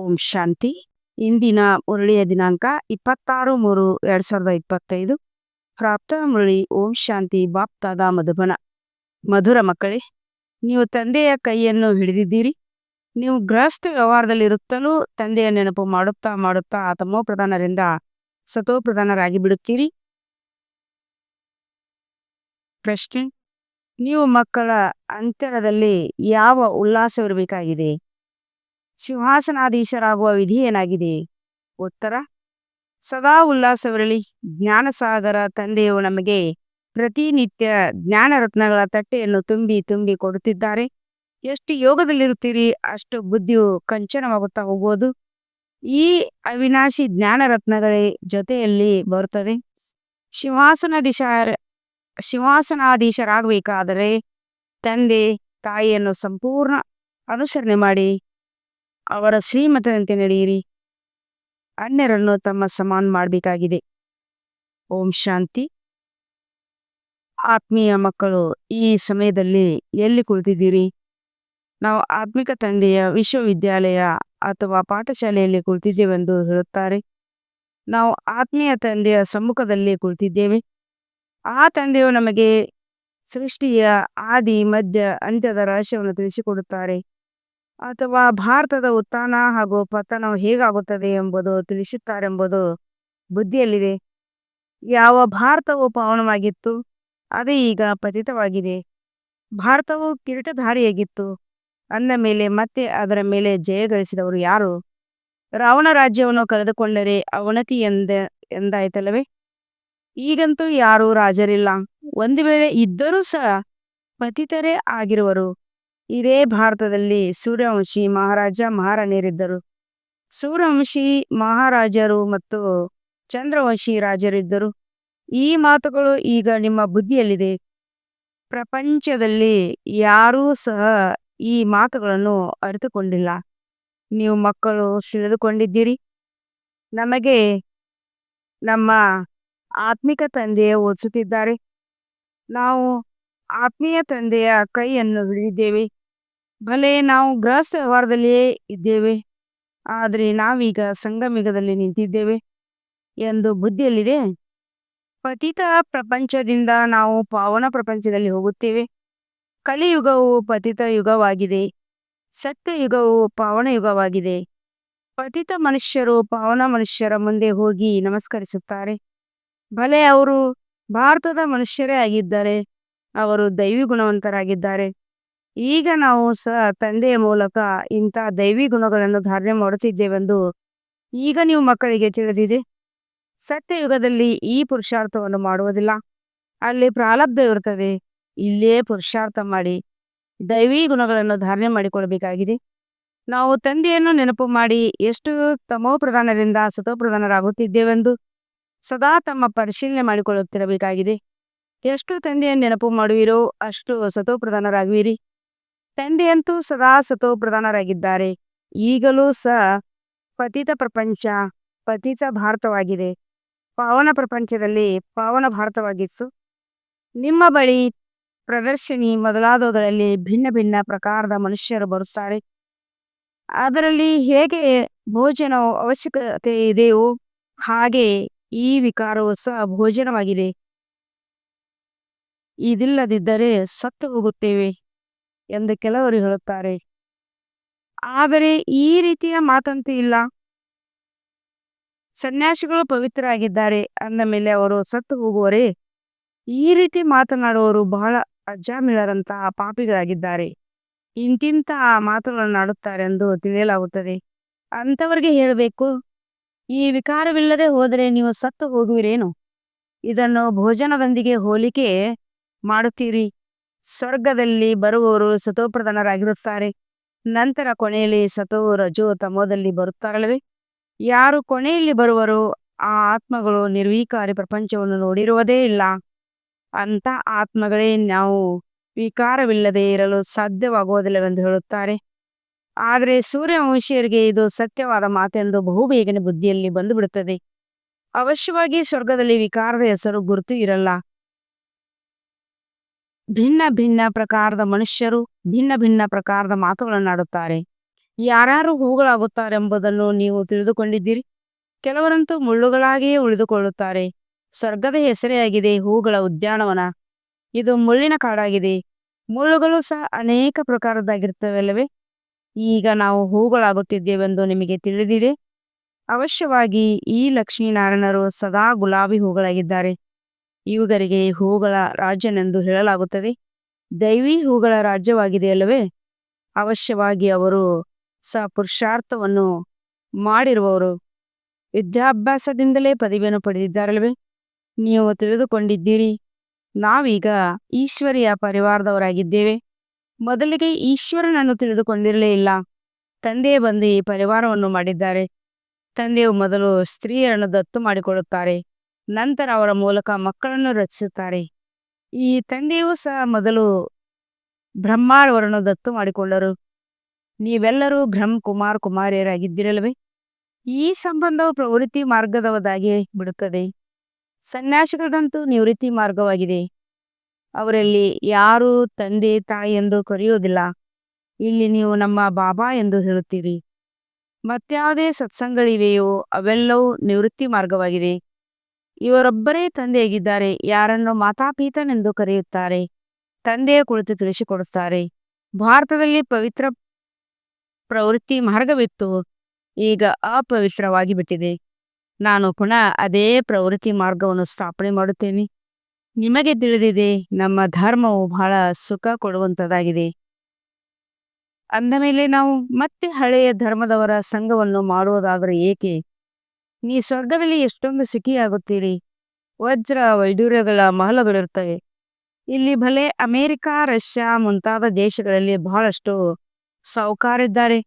ಓಂ ಶಾಂತಿ. ಇಂದಿನ ಮುರಳಿಯ ದಿನಾಂಕ ಇಪ್ಪತ್ತಾರು ಮೂರು ಎರಡ್ ಸಾವಿರದ ಇಪ್ಪತ್ತೈದು. ಪ್ರಾಪ್ತ ಮುರಳಿ ಓಂ ಶಾಂತಿ ಬಾಪ್ತಾದ ಮಧುಬನ. ಮಧುರ ಮಕ್ಕಳೇ, ನೀವು ತಂದೆಯ ಕೈಯನ್ನು ಹಿಡಿದಿದ್ದೀರಿ. ನೀವು ಗೃಹಸ್ಥ ವ್ಯವಹಾರದಲ್ಲಿರುತ್ತಲೂ ತಂದೆಯ ನೆನಪು ಮಾಡುತ್ತಾ ಮಾಡುತ್ತಾ ತಮೋ ಪ್ರಧಾನರಿಂದ ಸತೋ ಪ್ರಧಾನರಾಗಿ ಬಿಡುತ್ತೀರಿ. ಪ್ರಶ್ನೆ, ನೀವು ಮಕ್ಕಳ ಅಂತರದಲ್ಲಿ ಯಾವ ಉಲ್ಲಾಸವಿರಬೇಕಾಗಿದೆ? ಸಿಂಹಾಸನಾಧೀಶರಾಗುವ ವಿಧಿ ಏನಾಗಿದೆ? ಉತ್ತರ. ಸದಾ ಉಲ್ಲಾಸವಿರಲಿ. ಜ್ಞಾನಸಾಗರ ತಂದೆಯು ನಮಗೆ ಪ್ರತಿನಿತ್ಯ ಜ್ಞಾನ ರತ್ನಗಳ ತಟ್ಟೆಯನ್ನು ತುಂಬಿ ತುಂಬಿ ಕೊಡುತ್ತಿದ್ದಾರೆ. ಎಷ್ಟು ಯೋಗದಲ್ಲಿರುತ್ತೀರಿ, ಅಷ್ಟು ಬುದ್ಧಿಯು ಕಂಚನವಾಗುತ್ತಾ ಹೋಗುವುದು. ಈ ಅವಿನಾಶಿ ಜ್ಞಾನ ರತ್ನಗಳ ಜೊತೆಯಲ್ಲಿ ಬರುತ್ತದೆ ಸಿಂಹಾಸನಾಧೀಶ ಶಿವಾಸನಾಧೀಶರಾಗಬೇಕಾದರೆ ತಂದೆ ತಾಯಿಯನ್ನು ಸಂಪೂರ್ಣ ಅನುಸರಣೆ ಮಾಡಿ ಅವರ ಶ್ರೀಮತದಂತೆ ನಡೆಯಿರಿ. ಅನ್ಯರನ್ನು ತಮ್ಮ ಸಮಾನ ಮಾಡಬೇಕಾಗಿದೆ. ಓಂ ಶಾಂತಿ. ಆತ್ಮೀಯ ಮಕ್ಕಳು, ಈ ಸಮಯದಲ್ಲಿ ಎಲ್ಲಿ ಕುಳಿತಿದ್ದೀರಿ? ನಾವು ಆತ್ಮಿಕ ತಂದೆಯ ವಿಶ್ವವಿದ್ಯಾಲಯ ಅಥವಾ ಪಾಠಶಾಲೆಯಲ್ಲಿ ಕುಳಿತಿದ್ದೇವೆಂದು ಹೇಳುತ್ತಾರೆ. ನಾವು ಆತ್ಮೀಯ ತಂದೆಯ ಸಮ್ಮುಖದಲ್ಲಿ ಕುಳಿತಿದ್ದೇವೆ. ಆ ತಂದೆಯು ನಮಗೆ ಸೃಷ್ಟಿಯ, ಆದಿ, ಮಧ್ಯ, ಅಂತ್ಯದ ರಹಸ್ಯವನ್ನು ತಿಳಿಸಿಕೊಡುತ್ತಾರೆ. ಅಥವಾ ಭಾರತದ ಉತ್ಥಾನ ಹಾಗೂ ಪತನವು ಹೇಗಾಗುತ್ತದೆ ಎಂಬುದು ತಿಳಿಸುತ್ತಾರೆಂಬುದು ಬುದ್ಧಿಯಲ್ಲಿದೆ. ಯಾವ ಭಾರತವು ಪಾವನವಾಗಿತ್ತು, ಅದೇ ಈಗ ಪತಿತವಾಗಿದೆ. ಭಾರತವು ಕಿರೀಟಧಾರಿಯಾಗಿತ್ತು. ಅಂದ ಮೇಲೆ ಮತ್ತೆ ಅದರ ಮೇಲೆ ಜಯ ಗಳಿಸಿದವರು ಯಾರು? ರಾವಣ ರಾಜ್ಯವನ್ನು ಕಳೆದುಕೊಂಡರೆ ಅವನತಿ ಎಂದ, ಎಂದಾಯ್ತಲ್ಲವೇ? ಈಗಂತೂ ಯಾರೂ ರಾಜರಿಲ್ಲ. ಒಂದು ವೇಳೆ ಇದ್ದರೂ ಸಹ ಪತಿತರೇ ಆಗಿರುವರು. ಇದೇ ಭಾರತದಲ್ಲಿ ಸೂರ್ಯವಂಶಿ ಮಹಾರಾಜ ಮಹಾರಾಣಿಯರಿದ್ದರು ಸೂರ್ಯವಂಶಿ ಮಹಾರಾಜರು ಮತ್ತು ಚಂದ್ರವಂಶಿ ರಾಜರಿದ್ದರು. ಈ ಮಾತುಗಳು ಈಗ ನಿಮ್ಮ ಬುದ್ಧಿಯಲ್ಲಿದೆ. ಪ್ರಪಂಚದಲ್ಲಿ ಯಾರೂ ಸಹ ಈ ಮಾತುಗಳನ್ನು ಅರಿತುಕೊಂಡಿಲ್ಲ. ನೀವು ಮಕ್ಕಳು ತಿಳಿದುಕೊಂಡಿದ್ದೀರಿ. ನಮಗೆ ನಮ್ಮ ಆತ್ಮಿಕ ತಂದೆಯ ಓದಿಸುತ್ತಿದ್ದಾರೆ. ನಾವು ಆತ್ಮೀಯ ತಂದೆಯ ಕೈಯನ್ನು ಹಿಡಿದಿದ್ದೇವೆ. ಭಲೆ ನಾವು ಗೃಹಸ್ಥ ವ್ಯವಹಾರದಲ್ಲಿಯೇ ಇದ್ದೇವೆ. ಆದರೆ ನಾವೀಗ ಸಂಗಮಿಗದಲ್ಲಿ ನಿಂತಿದ್ದೇವೆ ಎಂದು ಬುದ್ಧಿಯಲ್ಲಿದೆ. ಪತಿತ ಪ್ರಪಂಚದಿಂದ ನಾವು ಪಾವನ ಪ್ರಪಂಚದಲ್ಲಿ ಹೋಗುತ್ತೇವೆ. ಕಲಿಯುಗವು ಪತಿತ ಯುಗವಾಗಿದೆ. ಸತ್ಯ ಯುಗವು ಪಾವನ ಯುಗವಾಗಿದೆ. ಪತಿತ ಮನುಷ್ಯರು ಪಾವನ ಮನುಷ್ಯರ ಮುಂದೆ ಹೋಗಿ ನಮಸ್ಕರಿಸುತ್ತಾರೆ. ಭಲೆ ಅವರು ಭಾರತದ ಮನುಷ್ಯರೇ ಆಗಿದ್ದಾರೆ. ಅವರು ದೈವಿ ಗುಣವಂತರಾಗಿದ್ದಾರೆ ಈಗ ನಾವು ಸ, ತಂದೆಯ ಮೂಲಕ ಇಂಥ ದೈವಿ ಗುಣಗಳನ್ನು ಧಾರಣೆ ಮಾಡುತ್ತಿದ್ದೇವೆಂದು ಈಗ ನೀವು ಮಕ್ಕಳಿಗೆ ತಿಳಿದಿದೆ. ಸತ್ಯಯುಗದಲ್ಲಿ ಈ ಪುರುಷಾರ್ಥವನ್ನು ಮಾಡುವುದಿಲ್ಲ. ಅಲ್ಲಿ ಪ್ರಾರಬ್ಧ ಇರುತ್ತದೆ. ಇಲ್ಲೇ ಪುರುಷಾರ್ಥ ಮಾಡಿ ದೈವಿ ಗುಣಗಳನ್ನು ಧಾರಣೆ ಮಾಡಿಕೊಳ್ಳಬೇಕಾಗಿದೆ ನಾವು ತಂದೆಯನ್ನು ನೆನಪು ಮಾಡಿ ಎಷ್ಟು ತಮೋ ಪ್ರಧಾನರಿಂದ ಸತೋ ಪ್ರಧಾನರಾಗುತ್ತಿದ್ದೇವೆಂದು ಸದಾ ತಮ್ಮ ಪರಿಶೀಲನೆ ಮಾಡಿಕೊಳ್ಳುತ್ತಿರಬೇಕಾಗಿದೆ. ಎಷ್ಟು ತಂದೆಯನ್ನು ನೆನಪು ಮಾಡುವಿರೋ ಅಷ್ಟು ಸತೋ ಪ್ರಧಾನರಾಗುವಿರಿ. ತಂದೆಯಂತೂ ಸದಾ ಸತೋ ಪ್ರಧಾನರಾಗಿದ್ದಾರೆ ಈಗಲೂ ಸಹ ಪತಿತ ಪ್ರಪಂಚ, ಪತಿತ ಭಾರತವಾಗಿದೆ. ಪಾವನ ಪ್ರಪಂಚದಲ್ಲಿ ಪಾವನ ಭಾರತವಾಗಿತ್ತು. ನಿಮ್ಮ ಬಳಿ ಪ್ರದರ್ಶನಿ ಮೊದಲಾದವುಗಳಲ್ಲಿ ಭಿನ್ನ ಭಿನ್ನ ಪ್ರಕಾರದ ಮನುಷ್ಯರು ಬರುತ್ತಾರೆ. ಅದರಲ್ಲಿ ಹೇಗೆ ಭೋಜನವು ಅವಶ್ಯಕತೆ ಇದೆಯೋ ಹಾಗೆ ಈ ವಿಕಾರವು ಸಹ ಭೋಜನವಾಗಿದೆ. ಇದಿಲ್ಲದಿದ್ದರೆ ಸತ್ತು ಹೋಗುತ್ತೇವೆ. ಎಂದು ಕೆಲವರು ಹೇಳುತ್ತಾರೆ. ಆದರೆ ಈ ರೀತಿಯ ಮಾತಂತೂ ಇಲ್ಲ. ಸನ್ಯಾಸಿಗಳು ಪವಿತ್ರರಾಗಿದ್ದಾರೆ. ಅಂದ ಮೇಲೆ ಅವರು ಸತ್ತು ಹೋಗುವರೇ? ಈ ರೀತಿ ಮಾತನಾಡುವವರು ಬಹಳ ಅಜ್ಜಾಮಿಳರಂತಹ ಪಾಪಿಗಳಾಗಿದ್ದಾರೆ. ಇಂತಿಂತಹ ಮಾತುಗಳನ್ನು ಆಡುತ್ತಾರೆ ಎಂದು ತಿಳಿಯಲಾಗುತ್ತದೆ. ಅಂಥವರಿಗೆ ಹೇಳಬೇಕು, ಈ ವಿಕಾರವಿಲ್ಲದೆ ಹೋದರೆ ನೀವು ಸತ್ತು ಹೋಗುವಿರೇನು? ಇದನ್ನು ಭೋಜನದೊಂದಿಗೆ ಹೋಲಿಕೆ ಮಾಡುತ್ತೀರಿ. ಸ್ವರ್ಗದಲ್ಲಿ ಬರುವವರು ಸತೋಪ್ರಧಾನರಾಗಿರುತ್ತಾರೆ ನಂತರ ಕೊನೆಯಲ್ಲಿ ಸತೋ ರಜೋ ತಮೋದಲ್ಲಿ ಬರುತ್ತಾರಲ್ಲವೇ? ಯಾರು ಕೊನೆಯಲ್ಲಿ ಬರುವರು ಆ ಆತ್ಮಗಳು ನಿರ್ವೀಕಾರಿ ಪ್ರಪಂಚವನ್ನು ನೋಡಿರುವುದೇ ಇಲ್ಲ. ಅಂತ ಆತ್ಮಗಳೇ ನಾವು ವಿಕಾರವಿಲ್ಲದೆ ಇರಲು ಸಾಧ್ಯವಾಗುವುದಿಲ್ಲವೆಂದು ಹೇಳುತ್ತಾರೆ. ಆದರೆ ಸೂರ್ಯವಂಶಿಯರಿಗೆ ಇದು ಸತ್ಯವಾದ ಮಾತೆಂದು ಬಹುಬೇಗನೆ ಬುದ್ಧಿಯಲ್ಲಿ ಬಂದುಬಿಡುತ್ತದೆ. ಅವಶ್ಯವಾಗಿ ಸ್ವರ್ಗದಲ್ಲಿ ವಿಕಾರದ ಹೆಸರು ಗುರುತು ಇರಲ್ಲ. ಭಿನ್ನ ಭಿನ್ನ ಪ್ರಕಾರದ ಮನುಷ್ಯರು ಭಿನ್ನ ಭಿನ್ನ ಪ್ರಕಾರದ ಮಾತುಗಳನ್ನಾಡುತ್ತಾರೆ ಯಾರ್ಯಾರು ಹೂಗಳಾಗುತ್ತಾರೆಂಬುದನ್ನು ನೀವು ತಿಳಿದುಕೊಂಡಿದ್ದೀರಿ. ಕೆಲವರಂತೂ ಮುಳ್ಳುಗಳಾಗಿಯೇ ಉಳಿದುಕೊಳ್ಳುತ್ತಾರೆ. ಸ್ವರ್ಗದ ಹೆಸರೆಯಾಗಿದೆ ಹೂಗಳ ಉದ್ಯಾನವನ. ಇದು ಮುಳ್ಳಿನ ಕಾಡಾಗಿದೆ. ಮುಳ್ಳುಗಳು ಸಹ ಅನೇಕ ಪ್ರಕಾರದ್ದಾಗಿರ್ತವಲ್ಲವೇ ಈಗ ನಾವು ಹೂಗಳಾಗುತ್ತಿದ್ದೇವೆಂದು ನಿಮಗೆ ತಿಳಿದಿದೆ. ಅವಶ್ಯವಾಗಿ ಈ ಲಕ್ಷ್ಮೀನಾರಾಯಣರು ಸದಾ ಗುಲಾಬಿ ಹೂಗಳಾಗಿದ್ದಾರೆ. ಇವುಗಳಿಗೆ ಹೂಗಳ ರಾಜ್ಯನೆಂದು ಹೇಳಲಾಗುತ್ತದೆ. ದೈವಿ ಹೂಗಳ ರಾಜ್ಯವಾಗಿದೆ ಅಲ್ಲವೇ ಅವಶ್ಯವಾಗಿ ಅವರು ಸ ಪುರುಷಾರ್ಥವನ್ನು ಮಾಡಿರುವವರು. ವಿದ್ಯಾಭ್ಯಾಸದಿಂದಲೇ ಪದವಿಯನ್ನು ಪಡೆದಿದ್ದಾರಲ್ವೇ ನೀವು ತಿಳಿದುಕೊಂಡಿದ್ದೀರಿ. ನಾವೀಗ ಈಶ್ವರಿಯ ಪರಿವಾರದವರಾಗಿದ್ದೇವೆ. ಮೊದಲಿಗೆ ಈಶ್ವರನನ್ನು ತಿಳಿದುಕೊಂಡಿರಲೇ ಇಲ್ಲ. ತಂದೆ ಬಂದು ಈ ಪರಿವಾರವನ್ನು ಮಾಡಿದ್ದಾರೆ. ತಂದೆಯು ಮೊದಲು ಸ್ತ್ರೀಯರನ್ನು ದತ್ತು ಮಾಡಿಕೊಳ್ಳುತ್ತಾರೆ. ನಂತರ ಅವರ ಮೂಲಕ ಮಕ್ಕಳನ್ನು ರಚಿಸುತ್ತಾರೆ. ಈ ತಂದೆಯೂ ಸಹ ಮೊದಲು ಬ್ರಹ್ಮಾರವರನ್ನು ದತ್ತು ಮಾಡಿಕೊಂಡರು. ನೀವೆಲ್ಲರೂ ಬ್ರಹ್ಮ ಕುಮಾರ್ ಕುಮಾರಿಯರಾಗಿದ್ದಿರಲ್ವೇ? ಈ ಸಂಬಂಧವು ಪ್ರವೃತ್ತಿ ಮಾರ್ಗದವದಾಗಿ ಬಿಡುತ್ತದೆ. ಸನ್ಯಾಸಿಗಳಂತೂ ನಿವೃತ್ತಿ ಮಾರ್ಗವಾಗಿದೆ. ಅವರಲ್ಲಿ ಯಾರು ತಂದೆ ತಾಯಿ ಎಂದು ಕರೆಯುವುದಿಲ್ಲ. ಇಲ್ಲಿ ನೀವು ನಮ್ಮ ಬಾಬಾ ಎಂದು ಹೇಳುತ್ತೀರಿ. ಮತ್ಯಾವುದೇ ಸತ್ಸಂಗಗಳಿವೆಯೋ ಅವೆಲ್ಲವೂ ನಿವೃತ್ತಿ ಮಾರ್ಗವಾಗಿದೆ. ಇವರೊಬ್ಬರೇ ತಂದೆಯಾಗಿದ್ದಾರೆ, ಯಾರನ್ನು ಮಾತಾಪೀತನೆಂದು ಕರೆಯುತ್ತಾರೆ, ತಂದೆಯ ಕುಳಿತು ತಿಳಿಸಿಕೊಡುತ್ತಾರೆ. ಭಾರತದಲ್ಲಿ ಪವಿತ್ರ ಪ್ರವೃತ್ತಿ ಮಾರ್ಗವಿತ್ತು, ಈಗ ಅಪವಿತ್ರವಾಗಿ ಬಿಟ್ಟಿದೆ. ನಾನು ಪುನಃ ಅದೇ ಪ್ರವೃತ್ತಿ ಮಾರ್ಗವನ್ನು ಸ್ಥಾಪನೆ ಮಾಡುತ್ತೇನೆ. ನಿಮಗೆ ತಿಳಿದಿದೆ, ನಮ್ಮ ಧರ್ಮವು ಬಹಳ ಸುಖ ಕೊಡುವಂಥದ್ದಾಗಿದೆ ಅಂದಮೇಲೆ ನಾವು ಮತ್ತೆ ಹಳೆಯ ಧರ್ಮದವರ ಸಂಘವನ್ನು ಮಾಡುವುದಾದರೆ ಏಕೆ? ನೀ ಸ್ವರ್ಗದಲ್ಲಿ ಎಷ್ಟೊಂದು ಸುಖಿಯಾಗುತ್ತೀರಿ. ವಜ್ರ ವೈಡೂರ್ಯಗಳ ಮಹಲಗಳಿರ್ತವೆ ಇಲ್ಲಿ ಭಲೆ ಅಮೇರಿಕ, ರಷ್ಯಾ ಮುಂತಾದ ದೇಶಗಳಲ್ಲಿ ಬಹಳಷ್ಟು ಸಾಹುಕಾರಿದ್ದಾರೆ.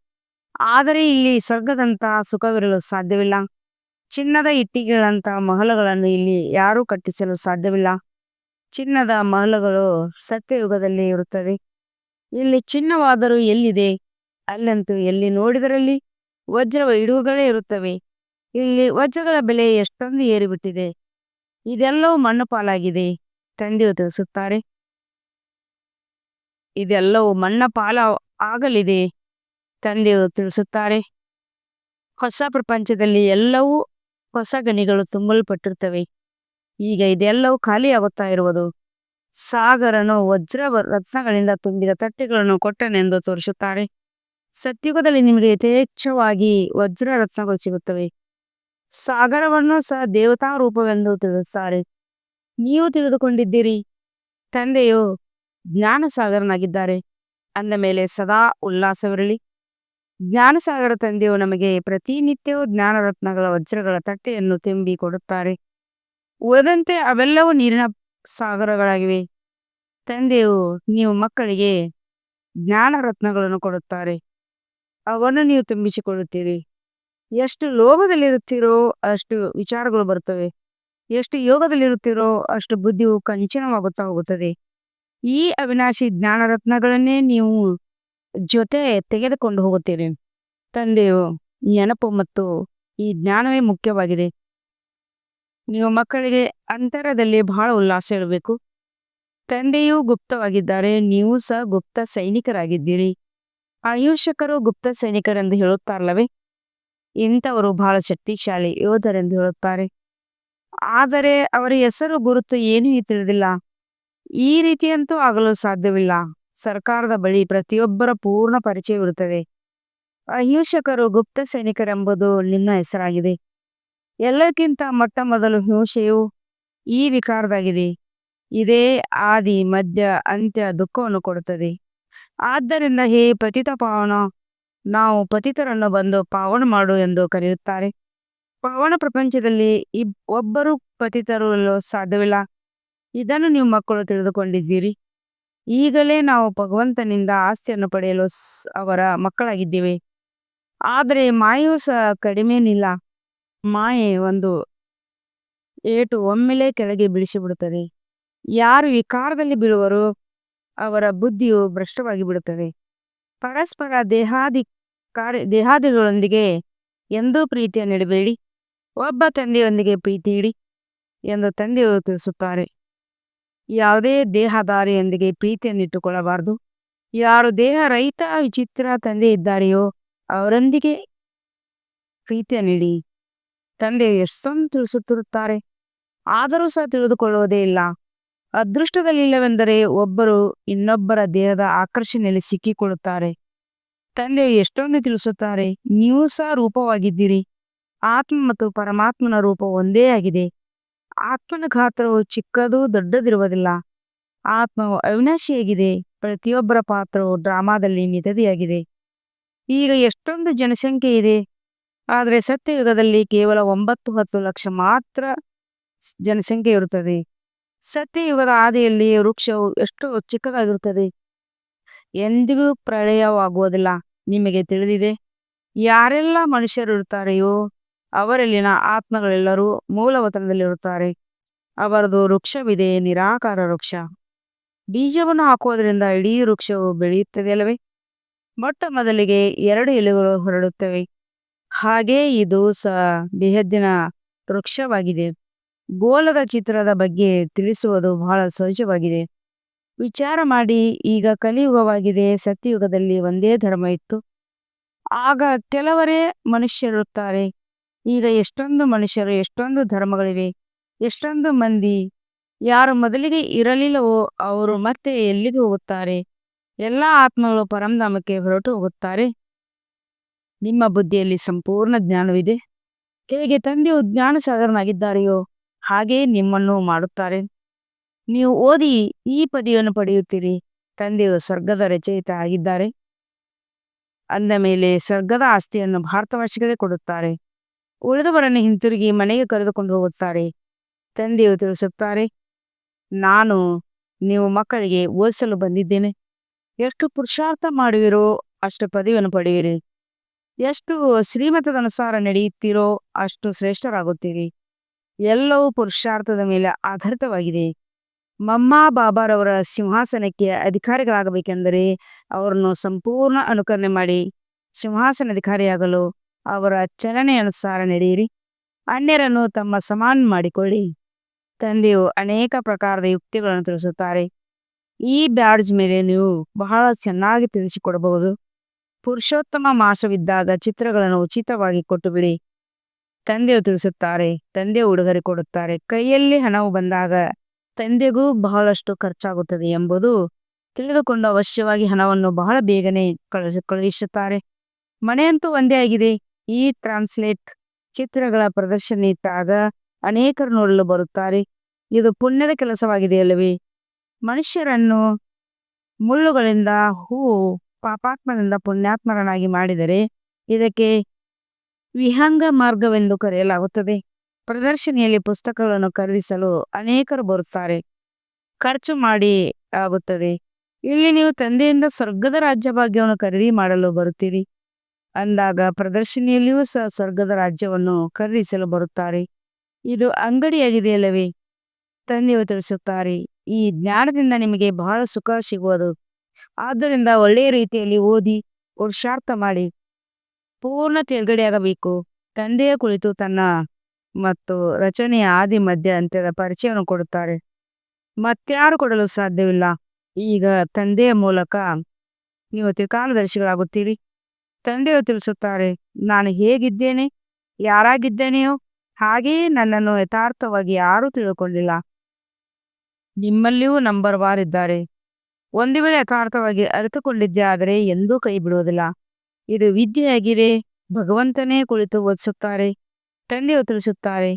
ಆದರೆ ಇಲ್ಲಿ ಸ್ವರ್ಗದಂತಹ ಸುಖವಿರಲು ಸಾಧ್ಯವಿಲ್ಲ. ಚಿನ್ನದ ಇಟ್ಟಿಗೆಗಳಂತ ಮಹಲಗಳನ್ನು ಇಲ್ಲಿ ಯಾರೂ ಕಟ್ಟಿಸಲು ಸಾಧ್ಯವಿಲ್ಲ. ಚಿನ್ನದ ಮಹಲಗಳು ಸತ್ಯಯುಗದಲ್ಲಿ ಇರುತ್ತವೆ. ಇಲ್ಲಿ ಚಿನ್ನವಾದರೂ ಎಲ್ಲಿದೆ? ಅಲ್ಲಂತೂ ಎಲ್ಲಿ ನೋಡಿದರಲ್ಲಿ ವಜ್ರ ವೈಡೂರುಗಳೇ ಇರುತ್ತವೆ. ಇಲ್ಲಿ ವಜ್ರಗಳ ಬೆಲೆ ಎಷ್ಟೊಂದು ಏರಿಬಿಟ್ಟಿದೆ. ಇದೆಲ್ಲವೂ ಮಣ್ಣು ಪಾಲಾಗಿದೆ. ತಂದೆಯು ತಿಳಿಸುತ್ತಾರೆ ಇದೆಲ್ಲವೂ ಮಣ್ಣ ಪಾಲ ಆಗಲಿದೆ. ತಂದೆಯು ತಿಳಿಸುತ್ತಾರೆ ಹೊಸ ಪ್ರಪಂಚದಲ್ಲಿ ಎಲ್ಲವೂ ಹೊಸ ಗಣಿಗಳು ತುಂಬಲ್ಪಟ್ಟಿರ್ತವೆ ಈಗ ಇದೆಲ್ಲವೂ ಖಾಲಿಯಾಗುತ್ತಾ ಇರುವುದು. ಸಾಗರನು ವಜ್ರ ರತ್ನಗಳಿಂದ ತುಂಬಿದ ತಟ್ಟೆಗಳನ್ನು ಕೊಟ್ಟನೆಂದು ತೋರಿಸುತ್ತಾರೆ. ಸತ್ಯುಗದಲ್ಲಿ ನಿಮಗೆ ಯಥೇಚ್ಛವಾಗಿ ವಜ್ರ ರತ್ನಗಳು ಸಿಗುತ್ತವೆ. ಸಾಗರವನ್ನು ಸಹ ದೇವತಾ ರೂಪವೆಂದು ತಿಳಿಸುತ್ತಾರೆ ನೀವು ತಿಳಿದುಕೊಂಡಿದ್ದೀರಿ. ತಂದೆಯು ಜ್ಞಾನ ಸಾಗರನಾಗಿದ್ದಾರೆ ಅಂದ ಮೇಲೆ ಸದಾ ಉಲ್ಲಾಸವಿರಲಿ. ಜ್ಞಾನಸಾಗರ ತಂದೆಯು ನಮಗೆ ಪ್ರತಿನಿತ್ಯವೂ ಜ್ಞಾನ ರತ್ನಗಳ ವಜ್ರಗಳ ತಟ್ಟೆಯನ್ನು ತುಂಬಿ ಕೊಡುತ್ತಾರೆ. ಉಳಿದಂತೆ ಅವೆಲ್ಲವೂ ನೀರಿನ ಸಾಗರಗಳಾಗಿವೆ. ತಂದೆಯು ನೀವು ಮಕ್ಕಳಿಗೆ ಜ್ಞಾನ ರತ್ನಗಳನ್ನು ಕೊಡುತ್ತಾರೆ. ಅವನ್ನು ನೀವು ತುಂಬಿಸಿಕೊಳ್ಳುತ್ತೀರಿ. ಎಷ್ಟು ಲೋಭದಲ್ಲಿರುತ್ತೀರೋ ಅಷ್ಟು ವಿಚಾರಗಳು ಬರ್ತವೆ. ಎಷ್ಟು ಯೋಗದಲ್ಲಿರುತ್ತೀರೋ ಅಷ್ಟು ಬುದ್ಧಿಯು ಕಂಚನವಾಗುತ್ತಾ ಹೋಗುತ್ತದೆ. ಈ ಅವಿನಾಶಿ ಜ್ಞಾನ ರತ್ನಗಳನ್ನೇ ನೀವು ಜೊತೆ ತೆಗೆದುಕೊಂಡು ಹೋಗುತ್ತೀರಿ. ತಂದೆಯು ನೆನಪು ಮತ್ತು ಈ ಜ್ಞಾನವೇ ಮುಖ್ಯವಾಗಿದೆ. ನೀವು ಮಕ್ಕಳಿಗೆ ಅಂತರದಲ್ಲಿ ಬಹಳ ಉಲ್ಲಾಸ ಇರಬೇಕು ತಂದೆಯೂ ಗುಪ್ತವಾಗಿದ್ದಾರೆ, ನೀವು ಸಹ ಗುಪ್ತ ಸೈನಿಕರಾಗಿದ್ದೀರಿ. ಆಯುಷಕರು ಗುಪ್ತ ಸೈನಿಕರೆಂದು ಹೇಳುತ್ತಾರಲ್ಲವೇ? ಇಂಥವರು ಬಹಳ ಶಕ್ತಿಶಾಲಿ ಯೋಧರೆಂದು ಹೇಳುತ್ತಾರೆ. ಆದರೆ ಅವರ ಹೆಸರು ಗುರುತು ಏನೂ ತಿಳಿದಿಲ್ಲ. ಈ ರೀತಿಯಂತೂ ಆಗಲು ಸಾಧ್ಯವಿಲ್ಲ. ಸರ್ಕಾರದ ಬಳಿ ಪ್ರತಿಯೊಬ್ಬರ ಪೂರ್ಣ ಪರಿಚಯವಿರುತ್ತದೆ ಅಹಿಂಸಕರು ಗುಪ್ತ ಸೈನಿಕರೆಂಬುದು ನಿನ್ನ ಹೆಸರಾಗಿದೆ. ಎಲ್ಲಕ್ಕಿಂತ ಮೊಟ್ಟ ಮೊದಲು ಹಿಂಸೆಯು ಈ ವಿಕಾರದಾಗಿದೆ. ಇದೇ ಆದಿ ಮಧ್ಯ ಅಂತ್ಯ ದುಃಖವನ್ನು ಕೊಡುತ್ತದೆ. ಆದ್ದರಿಂದ ಹೇ ಪತಿತ ಪಾವನ ನಾವು ಪತಿತರನ್ನು ಬಂದು ಪಾವನ ಮಾಡು ಎಂದು ಕರೆಯುತ್ತಾರೆ. ಪಾವನ ಪ್ರಪಂಚದಲ್ಲಿ ಇಬ್ ಒಬ್ಬರು ಪತಿತರು ಸಾಧ್ಯವಿಲ್ಲ. ಇದನ್ನು ನೀವು ಮಕ್ಕಳು ತಿಳಿದುಕೊಂಡಿದ್ದೀರಿ. ಈಗಲೇ ನಾವು ಭಗವಂತನಿಂದ ಆಸ್ತಿಯನ್ನು ಪಡೆಯಲು ಅವರ ಮಕ್ಕಳಾಗಿದ್ದೇವೆ. ಆದರೆ ಮಾಯೆಯು ಸಹ ಕಡಿಮೆನಿಲ್ಲ. ಮಾಯೆ ಒಂದು ಏಟು ಒಮ್ಮೆಲೆ ಕೆಳಗೆ ಬೀಳಿಸಿಬಿಡುತ್ತದೆ. ಯಾರು ವಿಕಾರದಲ್ಲಿ ಬೀಳುವರೋ ಅವರ ಬುದ್ಧಿಯು ಭ್ರಷ್ಟವಾಗಿ ಬಿಡುತ್ತದೆ ಪರಸ್ಪರ ದೇಹಾದಿ ಕಾರ್ಯ, ದೇಹಾದಿಗಳೊಂದಿಗೆ ಎಂದೂ ಪ್ರೀತಿಯನ್ನು ಇಡಬೇಡಿ ಒಬ್ಬ ತಂದೆಯೊಂದಿಗೆ ಪ್ರೀತಿ ಇಡಿ ಎಂದು ತಂದೆಯವರು ತಿಳಿಸುತ್ತಾರೆ. ಯಾವುದೇ ದೇಹದಾರಿಯೊಂದಿಗೆ ಪ್ರೀತಿಯನ್ನು ಇಟ್ಟುಕೊಳ್ಳಬಾರದು. ಯಾರು ದೇಹ ರಹಿತ ವಿಚಿತ್ರ ತಂದೆ ಇದ್ದಾರೆಯೋ ಅವರೊಂದಿಗೆ ಪ್ರೀತಿಯ ನೀಡಿ ತಂದೆ ಎಷ್ಟೊಂದು ತಿಳಿಸುತ್ತಿರುತ್ತಾರೆ. ಆದರೂ ಸಹ ತಿಳಿದುಕೊಳ್ಳುವುದೇ ಇಲ್ಲ. ಅದೃಷ್ಟದಲ್ಲಿಲ್ಲವೆಂದರೆ ಒಬ್ಬರು ಇನ್ನೊಬ್ಬರ ದೇಹದ ಆಕರ್ಷಣೆಯಲ್ಲಿ ಸಿಕ್ಕಿಕೊಳ್ಳುತ್ತಾರೆ. ತಂದೆ ಎಷ್ಟೊಂದು ತಿಳಿಸುತ್ತಾರೆ, ನೀವು ಸಹ ರೂಪವಾಗಿದ್ದೀರಿ. ಆತ್ಮ ಮತ್ತು ಪರಮಾತ್ಮನ ರೂಪ ಒಂದೇ ಆಗಿದೆ. ಆತ್ಮನ ಗಾತ್ರವು ಚಿಕ್ಕದು ದೊಡ್ಡದಿರುವುದಿಲ್ಲ. ಆತ್ಮವು ಅವಿನಾಶಿಯಾಗಿದೆ. ಪ್ರತಿಯೊಬ್ಬರ ಪಾತ್ರವು ಡ್ರಾಮಾದಲ್ಲಿ ನಿಗದಿಯಾಗಿದೆ. ಈಗ ಎಷ್ಟೊಂದು ಜನಸಂಖ್ಯೆ ಇದೆ. ಆದರೆ ಸತ್ಯಯುಗದಲ್ಲಿ ಕೇವಲ ಒಂಬತ್ತು ಹತ್ತು ಲಕ್ಷ ಮಾತ್ರ ಜನಸಂಖ್ಯೆ ಇರುತ್ತದೆ. ಸತ್ಯಯುಗದ ಆದಿಯಲ್ಲಿ ವೃಕ್ಷವು ಎಷ್ಟು ಚಿಕ್ಕದಾಗಿರುತ್ತದೆ? ಎಂದಿಗೂ ಪ್ರಳಯವಾಗುವುದಿಲ್ಲ. ನಿಮಗೆ ತಿಳಿದಿದೆ. ಯಾರೆಲ್ಲ ಮನುಷ್ಯರು ಇರುತ್ತಾರೆಯೋ ಅವರಲ್ಲಿನ ಆತ್ಮಗಳೆಲ್ಲರೂ ಮೂಲವತನದಲ್ಲಿರುತ್ತಾರೆ. ಅವರದು ವೃಕ್ಷವಿದೆ, ನಿರಾಕಾರ ವೃಕ್ಷ. ಬೀಜವನ್ನು ಹಾಕುವುದರಿಂದ ಇಡೀ ವೃಕ್ಷವು ಬೆಳೆಯುತ್ತದೆ ಅಲ್ಲವೇ ಮೊಟ್ಟ ಮೊದಲಿಗೆ ಎರಡು ಎಲೆಗಳು ಹೊರಡುತ್ತವೆ. ಹಾಗೆ ಇದು ಸಹ ಬೇಹದ್ದಿನ ವೃಕ್ಷವಾಗಿದೆ. ಗೋಲದ ಚಿತ್ರದ ಬಗ್ಗೆ ತಿಳಿಸುವುದು ಬಹಳ ಸಹಜವಾಗಿದೆ. ವಿಚಾರ ಮಾಡಿ, ಈಗ ಕಲಿಯುಗವಾಗಿದೆ, ಸತ್ಯಯುಗದಲ್ಲಿ ಒಂದೇ ಧರ್ಮ ಇತ್ತು. ಆಗ ಕೆಲವರೇ ಮನುಷ್ಯರಿರುತ್ತಾರೆ. ಈಗ ಎಷ್ಟೊಂದು ಮನುಷ್ಯರು, ಎಷ್ಟೊಂದು ಧರ್ಮಗಳಿವೆ, ಎಷ್ಟೊಂದು ಮಂದಿ, ಯಾರು ಮೊದಲಿಗೆ ಇರಲಿಲ್ಲವೋ ಅವರು ಮತ್ತೆ ಎಲ್ಲಿಗೆ ಹೋಗುತ್ತಾರೆ? ಎಲ್ಲ ಆತ್ಮಗಳು ಪರಂಧಾಮಕ್ಕೆ ಹೊರಟು ಹೋಗುತ್ತಾರೆ. ನಿಮ್ಮ ಬುದ್ಧಿಯಲ್ಲಿ ಸಂಪೂರ್ಣ ಜ್ಞಾನವಿದೆ. ಹೇಗೆ ತಂದೆಯು ಜ್ಞಾನ ಸಾಗರನಾಗಿದ್ದಾರೆಯೋ ಹಾಗೆ ನಿಮ್ಮನ್ನು ಮಾಡುತ್ತಾರೆ. ನೀವು ಓದಿ ಈ ಪದವಿಯನ್ನು ಪಡೆಯುತ್ತೀರಿ. ತಂದೆಯು ಸ್ವರ್ಗದ ರಚಯಿತ ಆಗಿದ್ದಾರೆ. ಅಂದ ಮೇಲೆ ಸ್ವರ್ಗದ ಆಸ್ತಿಯನ್ನು ಭಾರತವಾಸಿಗಳೇ ಕೊಡುತ್ತಾರೆ. ಉಳಿದವರನ್ನು ಹಿಂತಿರುಗಿ ಮನೆಗೆ ಕರೆದುಕೊಂಡು ಹೋಗುತ್ತಾರೆ. ತಂದೆಯು ತಿಳಿಸುತ್ತಾರೆ, ನಾನು ನೀವು ಮಕ್ಕಳಿಗೆ ಓದಿಸಲು ಬಂದಿದ್ದೇನೆ. ಎಷ್ಟು ಪುರುಷಾರ್ಥ ಮಾಡುವಿರೋ ಅಷ್ಟು ಪದವಿಯನ್ನು ಪಡೆಯಿರಿ. ಎಷ್ಟು ಶ್ರೀಮತದ ಅನುಸಾರ ನಡೆಯುತ್ತೀರೋ ಅಷ್ಟು ಶ್ರೇಷ್ಠರಾಗುತ್ತೀರಿ. ಎಲ್ಲವೂ ಪುರುಷಾರ್ಥದ ಮೇಲೆ ಆಧಾರಿತವಾಗಿದೆ. ಮಮ್ಮ ಬಾಬಾರವರ ಸಿಂಹಾಸನಕ್ಕೆ ಅಧಿಕಾರಿಗಳಾಗಬೇಕೆಂದರೆ ಅವರನ್ನು ಸಂಪೂರ್ಣ ಅನುಕರಣೆ ಮಾಡಿ ಸಿಂಹಾಸನ ಅಧಿಕಾರಿಯಾಗಲು ಅವರ ಚಲನೆಯನುಸಾರ ನಡೆಯಿರಿ. ಅನ್ಯರನ್ನು ತಮ್ಮ ಸಮಾನ ಮಾಡಿಕೊಳ್ಳಿ. ತಂದೆಯು ಅನೇಕ ಪ್ರಕಾರದ ಯುಕ್ತಿಗಳನ್ನು ತಿಳಿಸುತ್ತಾರೆ. ಈ ಬ್ಯಾಡ್ಜ್ ಮೇಲೆ ನೀವು ಬಹಳ ಚೆನ್ನಾಗಿ ತಿಳಿಸಿಕೊಡಬಹುದು. ಪುರುಷೋತ್ತಮ ಮಾಸವಿದ್ದಾಗ ಚಿತ್ರಗಳನ್ನು ಉಚಿತವಾಗಿ ಕೊಟ್ಟು ಬಿಡಿ ತಂದೆಯು ತಿಳಿಸುತ್ತಾರೆ ತಂದೆ ಉಡುಗೊರೆ ಕೊಡುತ್ತಾರೆ. ಕೈಯಲ್ಲಿ ಹಣವು ಬಂದಾಗ ತಂದೆಗೂ ಬಹಳಷ್ಟು ಖರ್ಚಾಗುತ್ತದೆ ಎಂಬುದು ತಿಳಿದುಕೊಂಡು ಅವಶ್ಯವಾಗಿ ಹಣವನ್ನು ಬಹಳ ಬೇಗನೆ ಕಳಿಸ ಕಳುಹಿಸುತ್ತಾರೆ. ಮನೆಯಂತೂ ಒಂದೇ ಆಗಿದೆ. ಈ ಟ್ರಾನ್ಸ್ಲೇಟ್ ಚಿತ್ರಗಳ ಪ್ರದರ್ಶನ ಇಟ್ಟಾಗ ಅನೇಕರು ನೋಡಲು ಬರುತ್ತಾರೆ. ಇದು ಪುಣ್ಯದ ಕೆಲಸವಾಗಿದೆ ಅಲ್ಲವೇ ಮನುಷ್ಯರನ್ನು ಮುಳ್ಳುಗಳಿಂದ ಹೂ ಪಾಪಾತ್ಮದಿಂದ ಪುಣ್ಯಾತ್ಮರನಾಗಿ ಮಾಡಿದರೆ ಇದಕ್ಕೆ ವಿಹಂಗ ಮಾರ್ಗವೆಂದು ಕರೆಯಲಾಗುತ್ತದೆ. ಪ್ರದರ್ಶನಿಯಲ್ಲಿ ಪುಸ್ತಕಗಳನ್ನು ಖರೀದಿಸಲು ಅನೇಕರು ಬರುತ್ತಾರೆ. ಖರ್ಚು ಮಾಡಿ ಆಗುತ್ತದೆ. ಇಲ್ಲಿ ನೀವು ತಂದೆಯಿಂದ ಸ್ವರ್ಗದ ರಾಜ್ಯ ಭಾಗ್ಯವನ್ನು ಖರೀದಿ ಮಾಡಲು ಬರುತ್ತೀರಿ. ಅಂದಾಗ ಪ್ರದರ್ಶನಿಯಲ್ಲಿಯೂ ಸಹ ಸ್ವರ್ಗದ ರಾಜ್ಯವನ್ನು ಖರೀದಿಸಲು ಬರುತ್ತಾರೆ. ಇದು ಅಂಗಡಿಯಾಗಿದೆ ಅಲ್ಲವೇ ತಂದೆಯು ತಿಳಿಸುತ್ತಾರೆ, ಈ ಜ್ಞಾನದಿಂದ ನಿಮಗೆ ಬಹಳ ಸುಖ ಸಿಗುವುದು. ಆದ್ದರಿಂದ ಒಳ್ಳೆಯ ರೀತಿಯಲ್ಲಿ ಓದಿ ಪುರುಷಾರ್ಥ ಮಾಡಿ. ಪೂರ್ಣ ತೇರ್ಗಡೆಯಾಗಬೇಕು ತಂದೆಯ ಕುಳಿತು ತನ್ನ ಮತ್ತು ರಚನೆಯ ಆದಿ ಮಧ್ಯ ಅಂತ್ಯದ ಪರಿಚಯವನ್ನು ಕೊಡುತ್ತಾರೆ. ಮತ್ಯಾರು ಕೊಡಲು ಸಾಧ್ಯವಿಲ್ಲ. ಈಗ ತಂದೆಯ ಮೂಲಕ ನೀವು ತ್ರಿಕಾಲದರ್ಶಿಗಳಾಗುತ್ತೀರಿ. ತಂದೆಯು ತಿಳಿಸುತ್ತಾರೆ, ನಾನು ಹೇಗಿದ್ದೇನೆ? ಯಾರಾಗಿದ್ದೇನೆಯೋ? ಹಾಗೆಯೇ ನನ್ನನ್ನು ಯಥಾರ್ಥವಾಗಿ ಯಾರೂ ತಿಳ್ಕೊಂಡಿಲ್ಲ ನಿಮ್ಮಲ್ಲಿಯೂ ನಂಬರ್ ವಾರ್ ಇದ್ದಾರೆ ಒಂದು ವೇಳೆ ಯಥಾರ್ಥವಾಗಿ ಅರಿತುಕೊಂಡಿದ್ದೆ ಆದರೆ ಎಂದೂ ಕೈ ಬಿಡುವುದಿಲ್ಲ. ಇದು ವಿದ್ಯೆಯಾಗಿದೆ. ಭಗವಂತನೇ ಕುಳಿತು ಓದಿಸುತ್ತಾರೆ. ತಂದೆಯು ತಿಳಿಸುತ್ತಾರೆ,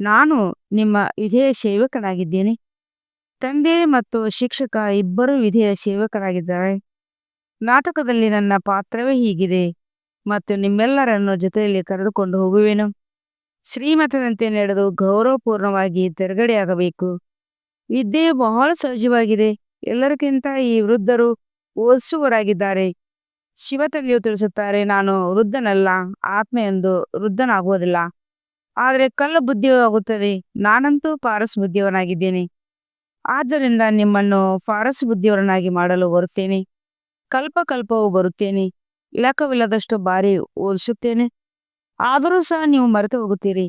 ನಾನು ನಿಮ್ಮ ವಿಧೇಯ ಸೇವಕನಾಗಿದ್ದೇನೆ. ತಂದೆ ಮತ್ತು ಶಿಕ್ಷಕ ಇಬ್ಬರು ವಿಧೇಯ ಸೇವಕರಾಗಿದ್ದಾರೆ. ನಾಟಕದಲ್ಲಿ ನನ್ನ ಪಾತ್ರವೇ ಹೀಗಿದೆ ಮತ್ತು ನಿಮ್ಮೆಲ್ಲರನ್ನು ಜೊತೆಯಲ್ಲಿ ಕರೆದುಕೊಂಡು ಹೋಗುವೆನು. ಶ್ರೀಮತದಂತೆ ನಡೆದು ಗೌರವಪೂರ್ಣವಾಗಿ ತೆರಗಡೆಯಾಗಬೇಕು. ವಿದ್ಯೆಯು ಬಹಳ ಸಹಜವಾಗಿದೆ. ಎಲ್ಲರಿಗಿಂತ ಈ ವೃದ್ಧರು ಓದಿಸುವರಾಗಿದ್ದಾರೆ ಶಿವತಲ್ಲಿಯು ತಿಳಿಸುತ್ತಾರೆ, ನಾನು ವೃದ್ಧನಲ್ಲ, ಆತ್ಮ ಎಂದು ವೃದ್ಧನಾಗುವುದಿಲ್ಲ. ಆದರೆ ಕಲ್ಲು ಬುದ್ಧಿಯೂ ಆಗುತ್ತದೆ. ನಾನಂತೂ ಪಾರಸ್ ಬುದ್ಧಿಯವನಾಗಿದ್ದೇನೆ. ಆದ್ದರಿಂದ ನಿಮ್ಮನ್ನು ಫಾರಸ್ ಬುದ್ಧಿಯವರನ್ನಾಗಿ ಮಾಡಲು ಬರುತ್ತೇನೆ. ಕಲ್ಪ ಕಲ್ಪವೂ ಬರುತ್ತೇನೆ. ಲೆಕ್ಕವಿಲ್ಲದಷ್ಟು ಬಾರಿ ಓದಿಸುತ್ತೇನೆ. ಆದರೂ ಸಹ ನೀವು ಮರೆತು ಹೋಗುತ್ತೀರಿ.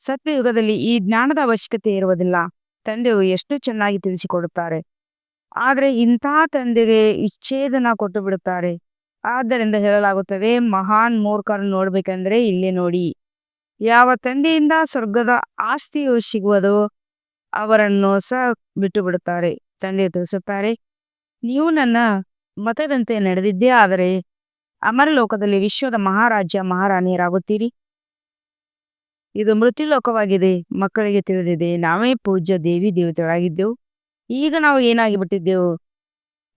ಸತ್ಯಯುಗದಲ್ಲಿ ಈ ಜ್ಞಾನದ ಅವಶ್ಯಕತೆ ಇರುವುದಿಲ್ಲ. ತಂದೆಯು ಎಷ್ಟು ಚೆನ್ನಾಗಿ ತಿಳಿಸಿಕೊಡುತ್ತಾರೆ. ಆದರೆ ಇಂಥ ತಂದೆಗೆ ವಿಚ್ಛೇದನ ಕೊಟ್ಟು ಬಿಡುತ್ತಾರೆ. ಆದ್ದರಿಂದ ಹೇಳಲಾಗುತ್ತದೆ, ಮಹಾನ್ ಮೂರ್ಖರನ್ನು ನೋಡ್ಬೇಕಂದ್ರೆ ಇಲ್ಲೇ ನೋಡಿ. ಯಾವ ತಂದೆಯಿಂದ ಸ್ವರ್ಗದ ಆಸ್ತಿಯು ಸಿಗುವುದೋ ಅವರನ್ನು ಸಹ ಬಿಟ್ಟು ಬಿಡುತ್ತಾರೆ. ತಂದೆ ತಿಳಿಸುತ್ತಾರೆ, ನೀವು ನನ್ನ ಮತದಂತೆ ನಡೆದಿದ್ದೇ, ಆದರೆ ಅಮರ ಲೋಕದಲ್ಲಿ ವಿಶ್ವದ ಮಹಾರಾಜ್ಯ, ಮಹಾರಾಣಿಯರಾಗುತ್ತೀರಿ. ಇದು ಮೃತ್ಯು ಲೋಕವಾಗಿದೆ ಮಕ್ಕಳಿಗೆ ತಿಳಿದಿದೆ, ನಾವೇ ಪೂಜ್ಯ ದೇವಿ ದೇವತೆಗಳಾಗಿದ್ದೆವು. ಈಗ ನಾವು ಏನಾಗಿ ಬಿಟ್ಟಿದ್ದೆವು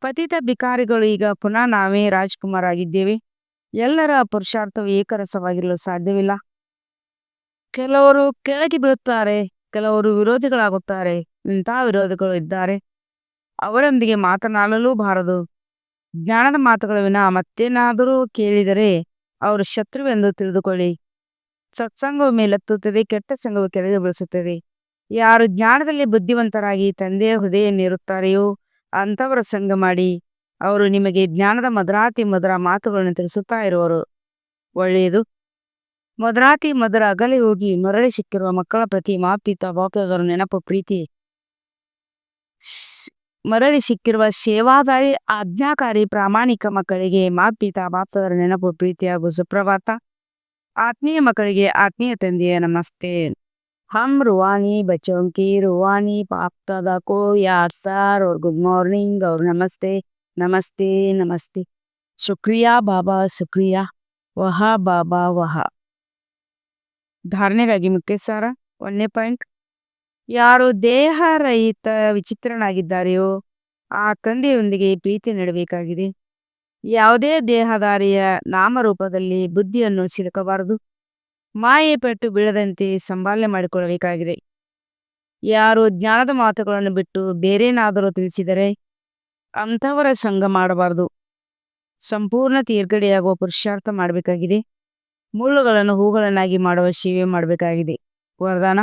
ಪತಿತ ಬಿಕಾರಿಗಳು ಈಗ ಪುನಃ ನಾವೇ ರಾಜ್ಕುಮಾರ್ ಆಗಿದ್ದೇವೆ ಎಲ್ಲರ ಪುರುಷಾರ್ಥವು ಏಕರಸವಾಗಿರಲು ಸಾಧ್ಯವಿಲ್ಲ. ಕೆಲವರು ಕೆಳಗೆ ಬೀಳುತ್ತಾರೆ, ಕೆಲವರು ವಿರೋಧಿಗಳಾಗುತ್ತಾರೆ ಇಂಥ ವಿರೋಧಿಗಳು ಇದ್ದಾರೆ. ಅವರೊಂದಿಗೆ ಮಾತನಾಡಲೂ ಬಾರದು ಜ್ಞಾನದ ಮಾತುಗಳ ವಿನ ಮತ್ತೇನಾದರೂ ಕೇಳಿದರೆ ಅವರು ಶತ್ರುವೆಂದು ತಿಳಿದುಕೊಳ್ಳಿ. ಸತ್ಸಂಗವು ಮೇಲೆತ್ತುತ್ತದೆ, ಕೆಟ್ಟ ಸಂಘವು ಕೆಳಗೆ ಬೀಳಿಸುತ್ತದೆ ಯಾರು ಜ್ಞಾನದಲ್ಲಿ ಬುದ್ಧಿವಂತರಾಗಿ ತಂದೆಯ ಹೃದಯ ನೀರುತ್ತಾರೆಯೋ ಅಂಥವರ ಸಂಘ ಮಾಡಿ. ಅವರು ನಿಮಗೆ ಜ್ಞಾನದ ಮಧುರಾತಿ ಮಧುರ ಮಾತುಗಳನ್ನು ತಿಳಿಸುತ್ತಾ ಇರುವರು. ಒಳ್ಳೆಯದು. ಮಧುರಾತಿ ಮಧುರ ಅಗಲಿ ಹೋಗಿ ಮರಳಿ ಸಿಕ್ಕಿರುವ ಮಕ್ಕಳ ಪ್ರತಿ ಮಾಪಿತ ಬಾಪದವರ ನೆನಪು ಪ್ರೀತಿ. ಮರಳಿ ಸಿಕ್ಕಿರುವ ಸೇವಾದಾರಿ, ಆಜ್ಞಾಕಾರಿ, ಪ್ರಾಮಾಣಿಕ ಮಕ್ಕಳಿಗೆ ಮಾಪಿತ ಬಾಪದವರ ನೆನಪು ಪ್ರೀತಿ ಹಾಗೂ ಸುಪ್ರಭಾತ. ಆತ್ಮೀಯ ಮಕ್ಕಳಿಗೆ ಆತ್ಮೀಯ ತಂದೆಯ ನಮಸ್ತೆ. हम रूहानी बच्चों की रूहानी बाप दादा को याद सर और गुड मॉर्निंग और नमस्ते नमस्ते नमस्ते शुक्रिया बाबा शुक्रिया ವಹ ಬಾಬಾ ವಹ ಧಾರಣೆಗಾಗಿ ಮುಖ್ಯ ಸಾರ ಒಂದನೇ ಪಾಯಿಂಟ್ ಯಾರು ದೇಹರಹಿತ ವಿಚಿತ್ರನಾಗಿದ್ದಾರೆಯೋ ಆ ತಂದೆಯೊಂದಿಗೆ ಪ್ರೀತಿ ನೀಡಬೇಕಾಗಿದೆ ಯಾವುದೇ ದೇಹದಾರಿಯ ನಾಮರೂಪದಲ್ಲಿ ಬುದ್ಧಿಯನ್ನು ಸಿಲುಕಬಾರದು ಮಾಯೆ ಪೆಟ್ಟು ಬೀಳದಂತೆ ಸಂಭಾಲನೆ ಮಾಡಿಕೊಳ್ಳಬೇಕಾಗಿದೆ. ಯಾರು ಜ್ಞಾನದ ಮಾತುಗಳನ್ನು ಬಿಟ್ಟು ಬೇರೇನಾದರೂ ತಿಳಿಸಿದರೆ ಅಂಥವರ ಸಂಘ ಮಾಡಬಾರದು. ಸಂಪೂರ್ಣ ತೀರ್ಗಡೆಯಾಗುವ ಪುರುಷಾರ್ಥ ಮಾಡಬೇಕಾಗಿದೆ. ಮುಳ್ಳುಗಳನ್ನು ಹೂಗಳನ್ನಾಗಿ ಮಾಡುವ ಸೇವೆ ಮಾಡಬೇಕಾಗಿದೆ. ವರದಾನ?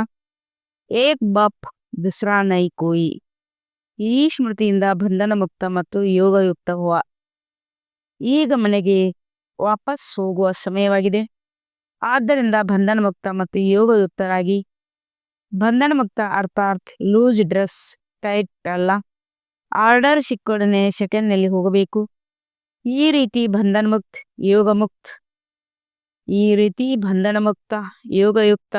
ಏಕ್ ಬಾಪ್ ದುಸ್ರಾ ನೈ ಕೋಯಿ. ಈ ಸ್ಮೃತಿಯಿಂದ ಬಂಧನ ಮುಕ್ತ ಮತ್ತು ಯೋಗಯುಕ್ತ ಹೂವ. ಈಗ ಮನೆಗೆ ವಾಪಸ್ ಹೋಗುವ ಸಮಯವಾಗಿದೆ. ಆದ್ದರಿಂದ ಬಂಧನ ಮುಕ್ತ ಮತ್ತು ಯೋಗಯುಕ್ತರಾಗಿ. ಬಂಧನ ಮುಕ್ತ ಅರ್ಥಾತ್ ಲೂಸ್ ಡ್ರೆಸ್, ಟೈಟ್ ಅಲ್ಲ. ಆರ್ಡರ್ ಸಿಕ್ಕೊಡನೆ ಸೆಕೆಂಡ್ನಲ್ಲಿ ಹೋಗಬೇಕು. ಈ ರೀತಿ ಬಂಧನ ಮುಕ್ತ ಯೋಗ ಮುಕ್ತ ಈ ರೀತಿ ಬಂಧನ ಮುಕ್ತ ಯೋಗಯುಕ್ತ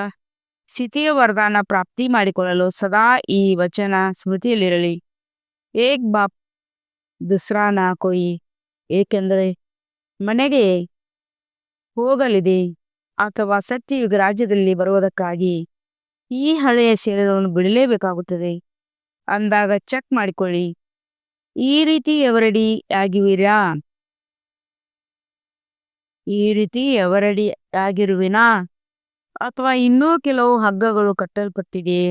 ಸ್ಥಿತಿಯ ವರದಾನ ಪ್ರಾಪ್ತಿ ಮಾಡಿಕೊಳ್ಳಲು ಸದಾ ಈ ವಚನ ಸ್ಮೃತಿಯಲ್ಲಿರಲಿ. ಏಕ್ ಬಾಪ್, ದುಸ್ರಾ ನಾ ಕೊಯಿ. ಏಕೆಂದರೆ ಮನೆಗೆ ಹೋಗಲಿದೆ. ಅಥವಾ ಸತ್ಯಯುಗ ರಾಜ್ಯದಲ್ಲಿ ಬರುವುದಕ್ಕಾಗಿ ಈ ಹಳೆಯ ಶರೀರವನ್ನು ಬಿಡಲೇಬೇಕಾಗುತ್ತದೆ. ಅಂದಾಗ ಚೆಕ್ ಮಾಡಿಕೊಳ್ಳಿ. ಈ ರೀತಿ ಎವರಡಿ ಆಗಿವಿರಾ ಈ ರೀತಿ ಎವರಡಿ ಆಗಿರುವಿನಾ? ಅಥವಾ ಇನ್ನೂ ಕೆಲವು ಹಗ್ಗಗಳು ಕಟ್ಟಲ್ಪಟ್ಟಿದೆಯೇ?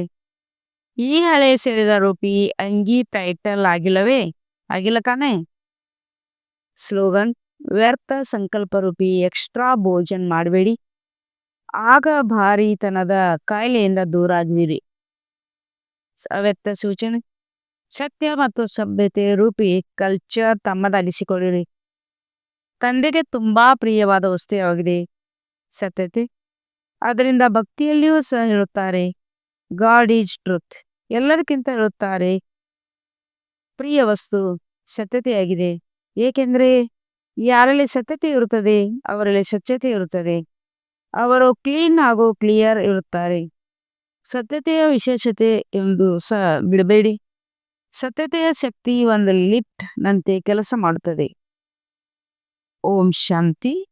ಈ ಹಳೆಯ ಶರೀರ ರೂಪಿ ಅಂಗಿ ಟೈಟಲ್ ಆಗಿಲ್ಲವೇ? ಆಗಿಲ್ಲ ಕಾನೆ ಸ್ಲೋಗನ್, ವ್ಯರ್ಥ ಸಂಕಲ್ಪ ರೂಪಿ ಎಕ್ಸ್ಟ್ರಾ ಭೋಜನ್ ಮಾಡಬೇಡಿ. ಆಗ ಭಾರೀತನದ ಕಾಯಿಲೆಯಿಂದ ದೂರ ಆಗ್ವಿರಿ ಅವ್ಯಕ್ತ ಸೂಚನೆ. ಸತ್ಯ ಮತ್ತು ಸಭ್ಯತೆ ರೂಪಿ ಕಲ್ಚರ್ ತಮ್ಮದಾಗಿಸಿಕೊಳ್ಳಿರಿ. ತಂದೆಗೆ ತುಂಬಾ ಪ್ರಿಯವಾದ ವಸ್ತು ಯಾವಾಗಿದೆ ಸತ್ಯತೆ. ಅದರಿಂದ ಭಕ್ತಿಯಲ್ಲಿಯೂ ಸಹ ಹೇಳುತ್ತಾರೆ. ಗಾಡ್ ಈಸ್ ಟ್ರೂತ್ ಎಲ್ಲರಿಗಿಂತ ಹೇಳುತ್ತಾರೆ. ಪ್ರಿಯ ವಸ್ತು ಸತ್ಯತೆಯಾಗಿದೆ. ಏಕೆಂದರೆ, ಯಾರಲ್ಲಿ ಸತ್ಯತೆ ಇರುತ್ತದೆ, ಅವರಲ್ಲಿ ಸ್ವಚ್ಛತೆ ಇರುತ್ತದೆ. ಅವರು ಕ್ಲೀನ್ ಹಾಗೂ ಕ್ಲಿಯರ್ ಇರುತ್ತಾರೆ. ಸತ್ಯತೆಯ ವಿಶೇಷತೆ ಎಂದು ಸಹ ಬಿಡಬೇಡಿ. ಸತ್ಯತೆಯ ಶಕ್ತಿ ಒಂದು ಲಿಫ್ಟ್ ನಂತೆ ಕೆಲಸ ಮಾಡುತ್ತದೆ. ಓಂ ಶಾಂತಿ.